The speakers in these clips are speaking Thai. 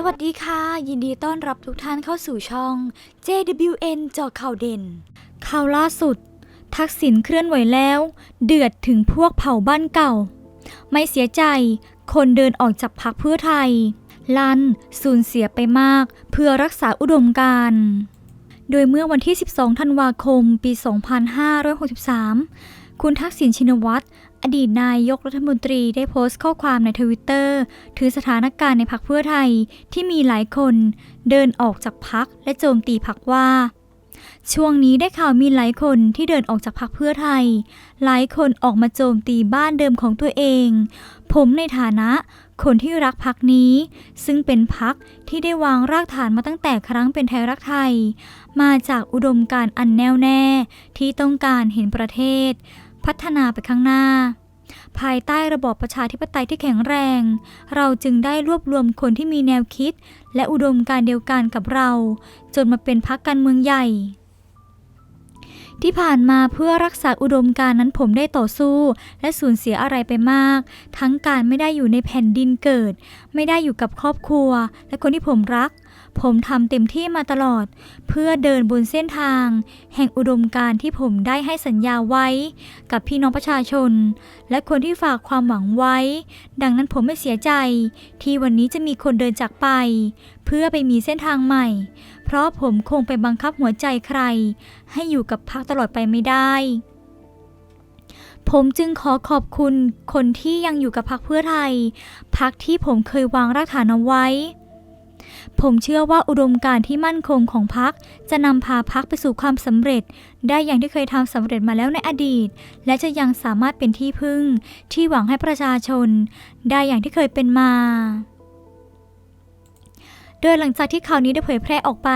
สวัสดีค่ะ ยินดีต้อนรับทุกท่านเข้าสู่ช่อง JWN เจอข่าวเด่น ข่าวล่าสุด ทักษิณเคลื่อนไหวแล้ว เดือดถึงพวกเผ่าบ้านเก่า ไม่เสียใจ คนเดินออกจากพักเพื่อไทย ลันสูญเสียไปมากเพื่อรักษาอุดมการณ์โดยเมื่อวันที่ 12 ธันวาคม ปี 2563 คุณทักษิณชินวัตร อดีตนายกรัฐมนตรีได้โพสต์ข้อความในทวิตเตอร์ถึงสถานการณ์ในพักเพื่อไทยที่มีหลายคนเดินออกจากพักและโจมตีพักว่า ช่วงนี้ได้ข่าวมีหลายคนที่เดินออกจากพักเพื่อไทย หลายคนออกมาโจมตีบ้านเดิมของตัวเอง ผมในฐานะคนที่รักพักนี้ ซึ่งเป็นพักที่ได้วางรากฐานมาตั้งแต่ครั้งเป็นไทยรักไทย มาจากอุดมการณ์อันแน่วแน่ที่ต้องการเห็นประเทศ พัฒนาไปข้างหน้า ภายใต้ระบอบประชาธิปไตยที่แข็งแรง เราจึงได้รวบรวมคนที่มีแนวคิด และอุดมการเดียวกันกับเรา จนมาเป็นพักการเมืองใหญ่ ที่ผ่านมาเพื่อรักษาอุดมการนั้นผมได้ต่อสู้ และสูญเสียอะไรไปมาก ทั้งการไม่ได้อยู่ในแผ่นดินเกิด ไม่ได้อยู่กับครอบครัว และคนที่ผมรัก ผมทำเต็มที่มาตลอด เพื่อเดินบนเส้นทาง แห่งอุดมการที่ผมได้ให้สัญญาไว้ กับพี่น้องประชาชน และคนที่ฝากความหวังไว้ ดังนั้นผมไม่เสียใจ ที่วันนี้จะมีคนเดินจากไป เพื่อไปมีเส้นทางใหม่ เพราะผมคงไปบังคับหัวใจใคร ให้อยู่กับพักตลอดไปไม่ได้ผมจึงขอขอบคุณคนที่ยังอยู่กับพักเพื่อไทยพักที่ผมเคยวางรากฐานเอาไว้ ผมเชื่อว่าอุดมการณ์ที่มั่นคงของพักจะนำพาพักไปสู่ความสำเร็จ ได้อย่างที่เคยทำสำเร็จมาแล้วในอดีต และจะยังสามารถเป็นที่พึ่ง ที่หวังให้ประชาชน ได้อย่างที่เคยเป็นมา โดยหลังจากที่ข่าวนี้ได้เผยแพร่ออกไป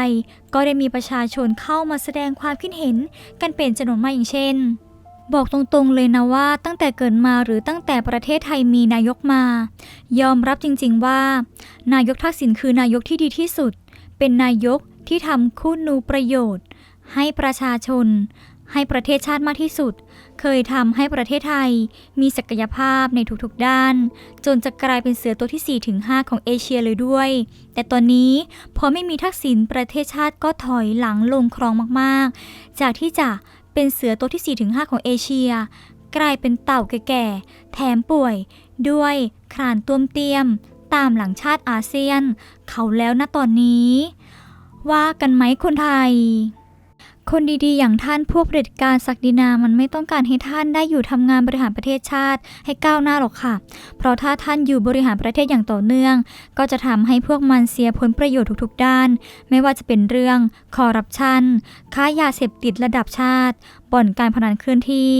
ก็ได้มีประชาชนเข้ามาแสดงความคิดเห็นกันเป็นจำนวนมากอย่างเช่น บอกตรงๆเลยนะว่าตั้งแต่เกิดมาหรือตั้งแต่ประเทศไทยมีนายกมา ยอมรับจริงๆว่า นายกทักษิณคือนายกที่ดีที่สุด เป็นนายกที่ทำคุณูประโยชน์ ให้ประชาชน ให้ประเทศชาติมากที่สุด เคยทำให้ประเทศไทย มีศักยภาพในทุกๆด้าน จนจะกลายเป็นเสือตัวที่ 4-5 ของเอเชียเลยด้วย แต่ตอนนี้พอไม่มีทักษิณประเทศชาติก็ถอยหลังลงคลองมากๆ จากที่จะ เป็นเสือตัวที่ 4-5 ของเอเชีย กลายเป็นเต่าแก่ๆ แถมป่วย ด้วยครานต้วมเตียม ตามหลังชาติอาเซียน เขาแล้วนะตอนนี้ ว่ากันไหมคนไทย คนดีๆ อย่างท่านพวกเผด็จการศักดินามันไม่ต้องการให้ท่านได้อยู่ทำงานบริหารประเทศชาติให้ก้าวหน้าหรอกค่ะ เพราะถ้าท่านอยู่บริหารประเทศอย่างต่อเนื่อง ก็จะทำให้พวกมันเสียผลประโยชน์ทุกๆ ด้าน ไม่ว่าจะเป็นเรื่องคอร์รัปชันค้ายาเสพติดระดับชาติ บ่อนการพนันเคลื่อนที่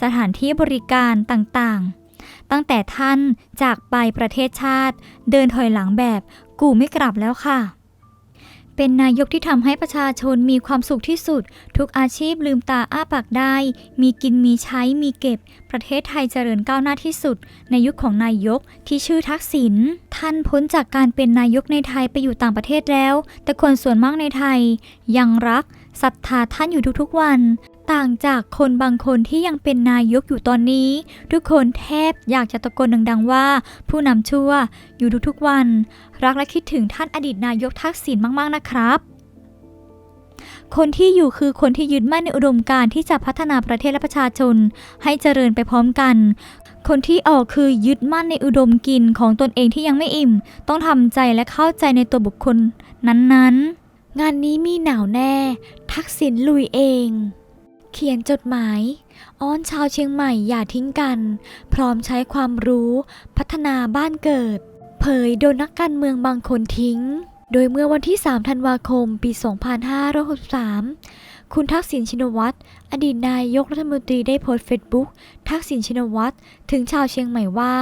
สถานที่บริการต่างๆ ตั้งแต่ท่านจากไปประเทศชาติ เดินถอยหลังแบบกูไม่กลับแล้วค่ะ เป็นนายกที่ทำให้ประชาชนมีความสุขที่สุด ทุกอาชีพลืมตาอ้าปากได้ มีกินมีใช้มีเก็บ ประเทศไทยเจริญก้าวหน้าที่สุด ในยุคของนายกที่ชื่อทักษิณท่านพ้นจากการเป็นนายกในไทยไปอยู่ต่างประเทศแล้ว แต่คนส่วนมากในไทย ยังรักศรัทธาท่านอยู่ทุกๆวัน ต่างจากคนบางคนที่ยังเป็นนายกอยู่ตอนนี้ ทุกคนแทบอยากจะตะโกนดัง ๆ ว่า ผู้นำชั่วอยู่ทุกๆวัน รักและคิดถึงท่านอดีตนายกทักษิณมาก ๆ นะครับคนที่อยู่คือคนที่ยึดมั่นในอุดมการณ์ที่จะพัฒนาประเทศและประชาชน ให้เจริญไปพร้อมกัน คนที่ออกคือยึดมั่นในอุดมกินของตนเองที่ยังไม่อิ่ม ต้องทำใจและเข้าใจในตัวบุคคลนั้นๆ งานนี้มีหนาวแน่ ทักษิณลุยเอง ขียนจดหมาย อ้อนชาวเชียงใหม่อย่าทิ้งกัน พร้อมใช้ความรู้พัฒนาบ้านเกิด เผยโดนนักการเมืองบางคนทิ้ง โดยเมื่อวันที่ 3 ธันวาคม ปี 2563 คุณทักษิณชินวัตร อดีตนายกรัฐมนตรีได้โพสต์เฟซบุ๊กทักษิณชินวัตรถึงชาวเชียงใหม่ว่า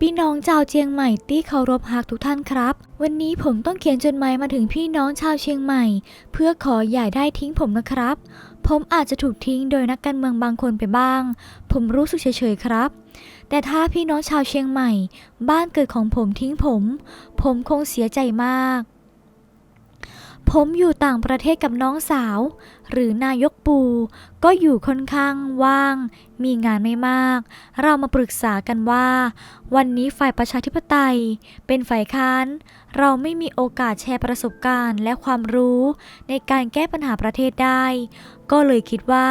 พี่น้องชาวเชียงใหม่ที่เคารพฮักทุกท่านครับ วันนี้ผมต้องเขียนจดหมายมาถึงพี่น้องชาวเชียงใหม่ เพื่อขออย่าได้ทิ้งผมนะครับ ผมอาจจะถูกทิ้งโดยนักการเมืองบางคนไปบ้าง ผมรู้สึกเฉยๆครับ แต่ถ้าพี่น้องชาวเชียงใหม่ บ้านเกิดของผมทิ้งผม ผมคงเสียใจมาก ผมอยู่ต่างประเทศกับน้องสาว หรือนายกปู ก็อยู่ค่อนข้างว่าง มีงานไม่มาก เรามาปรึกษากันว่า วันนี้ฝ่ายประชาธิปไตย เป็นฝ่ายค้าน เราไม่มีโอกาสแชร์ประสบการณ์และความรู้ในการแก้ปัญหาประเทศได้ ก็เลยคิดว่า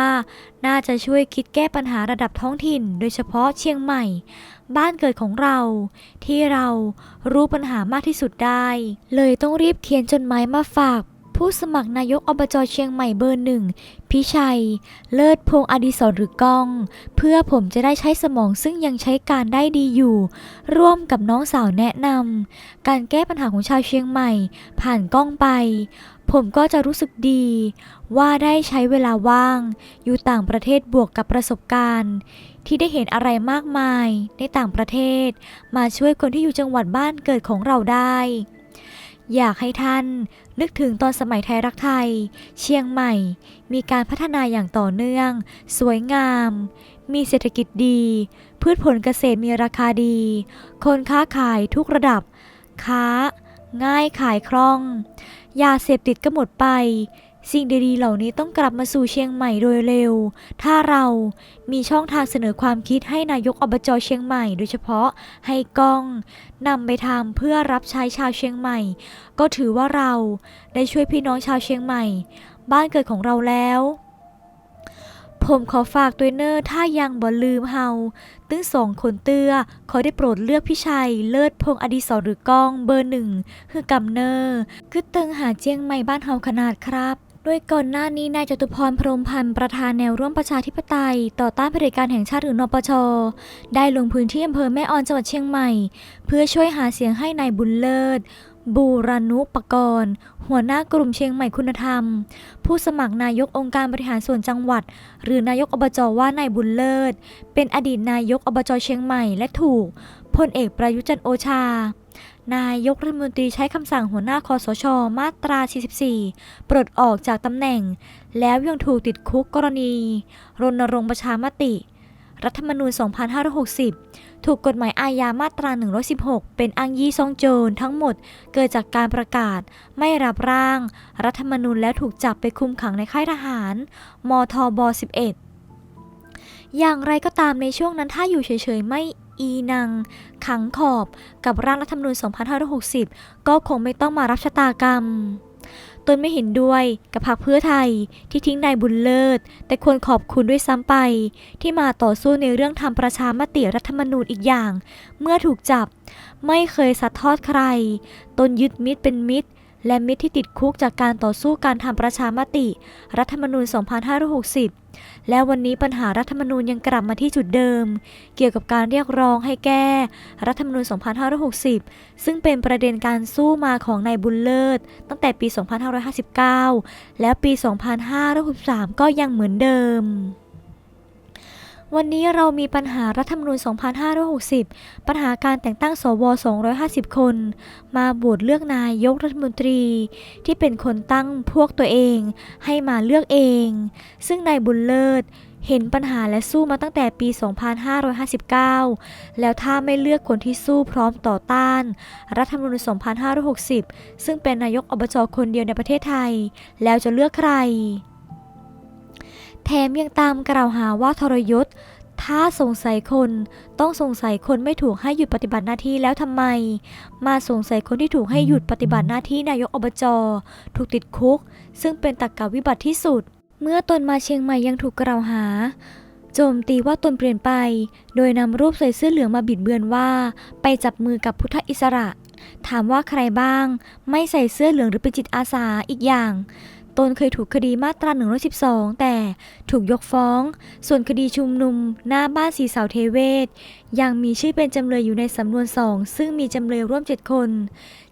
น่าจะช่วยคิดแก้ปัญหาระดับท้องถิ่น โดยเฉพาะเชียงใหม่ บ้านเกิดของเรา ที่เรารู้ปัญหามากที่สุดได้ เลยต้องรีบเขียนจดหมายมาฝาก ผู้สมัครนายกอบจเชียงใหม่เบอร์หนึ่ง พิชัย เลิศพงอดิศรหรือก้อง เพื่อผมจะได้ใช้สมองซึ่งยังใช้การได้ดีอยู่ ร่วมกับน้องสาวแนะนำการแก้ปัญหาของชาวเชียงใหม่ ผ่านกล้องไป ผมก็จะรู้สึกดี ว่าได้ใช้เวลาว่าง อยู่ต่างประเทศบวกกับประสบการณ์ ที่ได้เห็นอะไรมากมายในต่างประเทศ มาช่วยคนที่อยู่จังหวัดบ้านเกิดของเราได้ อยากให้ท่านนึกถึงตอนสมัยไทยรักไทย เชียงใหม่ มีการพัฒนาอย่างต่อเนื่อง สวยงาม มีเศรษฐกิจดี พืชผลเกษตรมีราคาดี คนค้าขายทุกระดับ ค้า ง่ายขายคล่อง ยาเสพติดก็หมดไป สิ่งดีๆ เหล่านี้ต้องกลับมาสู่เชียงใหม่โดยเร็ว ถ้าเรามีช่องทางเสนอความคิดให้นายกอบจเชียงใหม่ โดยเฉพาะให้กล้องนำไปทำเพื่อรับใช้ชาวเชียงใหม่ ก็ถือว่าเราได้ช่วยพี่น้องชาวเชียงใหม่ บ้านเกิดของเราแล้ว ผมขอฝากตัวเนอร์ถ้ายังบ่ลืมเฮาตึ้งสองคนเตื้อขอได้โปรดเลือกพี่ชัย เลิศพงอดีศรหรือกล้องเบอร์หนึ่งคือกำเนอร์คือตึงหาเจียงใหม่บ้านเฮาขนาดครับ ดยก่อนหน้านี้นายจตุพรพรมพันธ์ประธานแนวร่วมประชาธิปไตย ต่อต้านเผด็จการแห่งชาติหรือนปช ได้ลงพื้นที่อำเภอแม่ออนจังหวัดเชียงใหม่ เพื่อช่วยหาเสียงให้นายบุญเลิศ บูรณุปกรณ์ หัวหน้ากลุ่มเชียงใหม่คุณธรรม ผู้สมัครนายกองค์การบริหารส่วนจังหวัด หรือนายกอบจว่านายบุญเลิศ เป็นอดีตนายกอบจเชียงใหม่และถูกพลเอกประยุจันโอชา นายกรัฐมนตรีใช้คำสั่งหัวหน้าคอสช มาตรา 44 ปลดออกจากตำแหน่ง แล้วยังถูกติดคุกกรณี รณรงค์ประชามติ รัฐธรรมนูญ 2560 ถูกกฎหมายอาญามาตรา 116 เป็นอ้างยี่ซ่องโจรทั้งหมดเกิดจากการประกาศ ไม่รับร่าง รัฐธรรมนูญแล้วถูกจับไปคุมขังในค่ายทหาร มทบ 11 อย่างไรก็ตามในช่วงนั้นถ้าอยู่เฉยๆไม่ อีนัง ขังขอบกับร่างรัฐธรรมนูญ 2560 ก็คงไม่ต้องมารับชะตากรรมตนไม่เห็นด้วยกับพรรคเพื่อไทยที่ทิ้งนายบุญเลิศ แต่ควรขอบคุณด้วยซ้ำไป ที่มาต่อสู้ในเรื่องทำประชามติรัฐธรรมนูญอีกอย่าง เมื่อถูกจับไม่เคยสัดทอดใคร ตนยึดมิตรเป็นมิตร และมิตรที่ติดคุกจากการต่อสู้การทำประชามติ รัฐธรรมนูญ 2560 และวันนี้ปัญหารัฐธรรมนูญยังกลับมาที่จุดเดิม เกี่ยวกับการเรียกร้องให้แก้ รัฐธรรมนูญ 2560 ซึ่งเป็นประเด็นการสู้มาของนายบุญเลิศ ตั้งแต่ปี 2559 และปี 2563 ก็ยังเหมือนเดิม วันนี้เรามีปัญหารัฐธรรมนูญ 2560 ปัญหาการแต่งตั้งสว 250 คน มาโหวตเลือกนายกรัฐมนตรี ที่เป็นคนตั้งพวกตัวเองให้มาเลือกเอง ซึ่งนายบุญเลิศเห็นปัญหาและสู้มาตั้งแต่ปี 2559 แล้วถ้าไม่เลือกคนที่สู้พร้อมต่อต้าน รัฐธรรมนูญ 2560 ซึ่งเป็นนายกอบจคนเดียวในประเทศไทย แล้วจะเลือกใคร แถมยังตามกล่าวหาว่าทรยศ ถ้าสงสัยคน ต้องสงสัยคนไม่ถูกให้หยุดปฏิบัติหน้าที่แล้วทำไม มาสงสัยคนที่ถูกให้หยุดปฏิบัติหน้าที่นายกอบจ ถูกติดคุก ซึ่งเป็นตรรกวิบัติที่สุด เมื่อตนมาเชียงใหม่ยังถูกกล่าวหาโจมตีว่าตนเปลี่ยนไป โดยนำรูปใส่เสื้อเหลืองมาบิดเบือนว่า ไปจับมือกับพุทธอิสระ ถามว่าใครบ้าง ไม่ใส่เสื้อเหลืองหรือเป็นจิตอาสาอีกอย่าง ตนเคยถูกคดีมาตรา 112 แต่ถูกยกฟ้อง ส่วนคดีชุมนุมหน้าบ้านสีเสาเทเวศ ยังมีชื่อเป็นจำเลยอยู่ในสำนวนสองซึ่งมีจำเลยร่วม 7 คน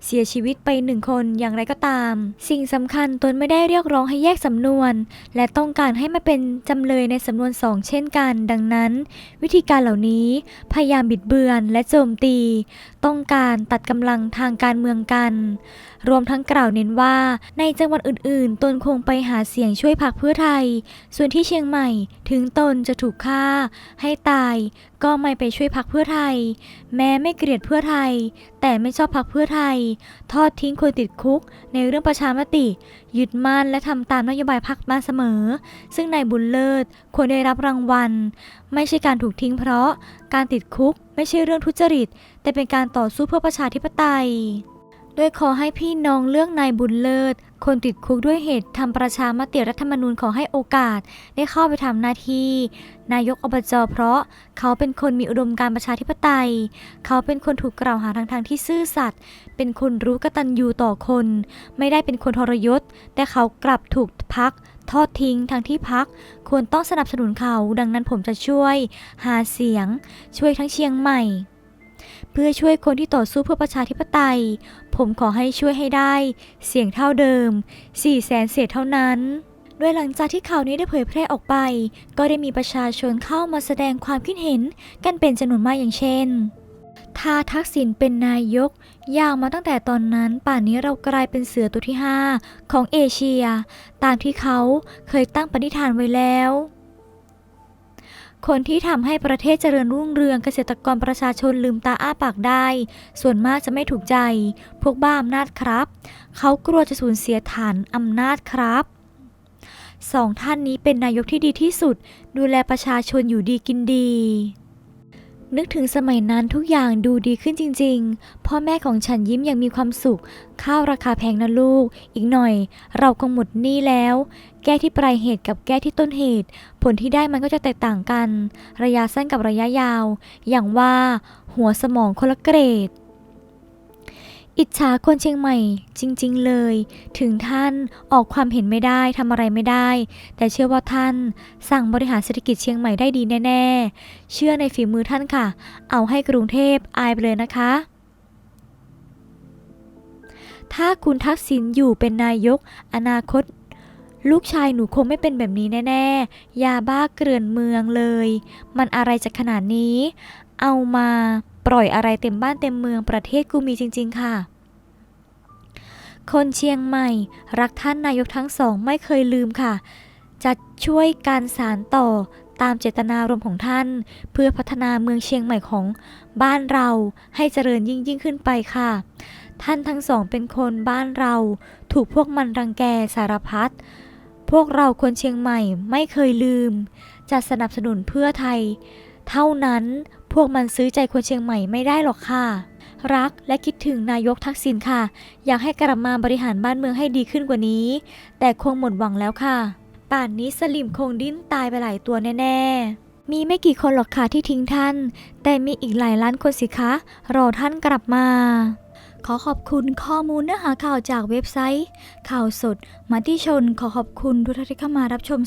เสียชีวิตไปหนึ่งคนอย่างไรก็ตาม สิ่งสำคัญตนไม่ได้เรียกร้องให้แยกสำนวน และต้องการให้มาเป็นจำเลยในสำนวนสองเช่นกัน ดังนั้น วิธีการเหล่านี้พยายามบิดเบือนและโจมตี ต้องการตัดกำลังทางการเมืองกัน รวมทั้งกล่าวเน้นว่า ในจังหวัดอื่นๆ ตนคงไปหาเสียงช่วยพักเพื่อไทย ส่วนที่เชียงใหม่ถึงตนจะถูกฆ่า ให้ตายก็ไม่ไปช่วยพักเพื่อไทย แม้ไม่เกลียดเพื่อไทย แต่ไม่ชอบพักเพื่อไทย ทอดทิ้งคนติดคุก ในเรื่องประชามติ ยึดมั่นและทำตามนโยบายพักมาเสมอ ซึ่งนายบุญเลิศควรได้รับรางวัล ไม่ใช่การถูกทิ้งเพราะการติดคุกไม่ใช่เรื่องทุจริต แต่เป็นการต่อสู้เพื่อประชาธิปไตย โดยขอให้พี่น้องเลือกนายบุญเลิศ คนติดคุกด้วยเหตุทำประชามติรัฐธรรมนูญขอให้โอกาส ได้เข้าไปทำหน้าที่ นายกอบจเพราะเขาเป็นคนมีอุดมการประชาธิปไตย เขาเป็นคนถูกกล่าวหาทางทางที่ซื่อสัตย์เป็นคนรู้กตัญญูต่อคน ไม่ได้เป็นคนทรยศ แต่เขากลับถูกพักทอดทิ้งทางที่พักควรต้องสนับสนุนเขา ดังนั้นผมจะช่วย หาเสียง ช่วยทั้งเชียงใหม่ เพื่อช่วยคนที่ต่อสู้เพื่อประชาธิปไตย ผมขอให้ช่วยให้ได้ เสียงเท่าเดิม4แสนเศษเท่านั้นโดยหลังจากที่ข่าวนี้ได้เผยแพร่ออกไป ก็ได้มีประชาชนเข้ามาแสดงความคิดเห็นกันเป็นจำนวนมากอย่างเช่น ถ้าทักษิณเป็นนายก ยาวมาตั้งแต่ตอนนั้น ป่านนี้เรากลายเป็นเสือตัวที่ 5 ของเอเชีย ตามที่เขาเคยตั้งปณิธานไว้แล้ว คนที่ทำให้ประเทศเจริญรุ่งเรืองเกษตรกรประชาชนลืมตาอ้าปากได้ ส่วนมากจะไม่ถูกใจ พวกบ้าอำนาจครับ เขากลัวจะสูญเสียฐานอำนาจครับสองท่านนี้เป็นนายกที่ดีที่สุด ดูแลประชาชนอยู่ดีกินดี นึกถึงสมัยนั้นทุกอย่างดูดีขึ้นจริง ๆ พ่อแม่ของฉันยิ้มอย่างมีความสุข ข้าวราคาแพงนะลูก อีกหน่อย เราคงหมดหนี้แล้ว แก้ที่ปลายเหตุกับแก้ที่ต้นเหตุ ผลที่ได้มันก็จะแตกต่างกัน ระยะสั้นกับระยะยาว อย่างว่า หัวสมองคนละเกรด อิจฉาคนเชียงใหม่จริง ๆ เลย ถึงท่านออกความเห็นไม่ได้ทำอะไรไม่ได้ แต่เชื่อว่าท่าน สั่งบริหารเศรษฐกิจเชียงใหม่ได้ดีแน่ ๆ เชื่อในฝีมือท่านค่ะ เอาให้กรุงเทพอายไปเลยนะคะ ถ้าคุณทักษิณอยู่เป็นนายก อนาคต ลูกชายหนูคงไม่เป็นแบบนี้แน่ ๆ ยาบ้าเกลื่อนเมืองเลย มันอะไรจะขนาดนี้ เอามา ปล่อยอะไรเต็มบ้านเต็มเมืองประเทศกูมีจริง ๆ ค่ะ คนเชียงใหม่ รักท่านนายกทั้งสองไม่เคยลืมค่ะ จะช่วยการสารต่อตามเจตนารมณ์ของท่าน เพื่อพัฒนาเมืองเชียงใหม่ของบ้านเราให้เจริญยิ่งยิ่งขึ้นไปค่ะ ท่านทั้งสองเป็นคนบ้านเรา ถูกพวกมันรังแกสารพัดพวกเราคนเชียงใหม่ไม่เคยลืม จะสนับสนุนเพื่อไทย เท่านั้น พวกมันซื้อใจคนเชียงใหม่ไม่ได้หรอกค่ะ รักและคิดถึงนายกทักษิณค่ะ อยากให้กลับมาบริหารบ้านเมืองให้ดีขึ้นกว่านี้ แต่คงหมดหวังแล้วค่ะ ป่านนี้สลิมคงดิ้นตายไปหลายตัวแน่ ๆ มีไม่กี่คนหรอกค่ะที่ทิ้งท่าน แต่มีอีกหลายล้านคนสิคะ รอท่านกลับมาขอขอบคุณข้อมูลเนื้อหาข่าวจากเว็บไซต์ ข่าวสดมาที่ชนขอขอบคุณทุกท่านที่เข้ามารับชม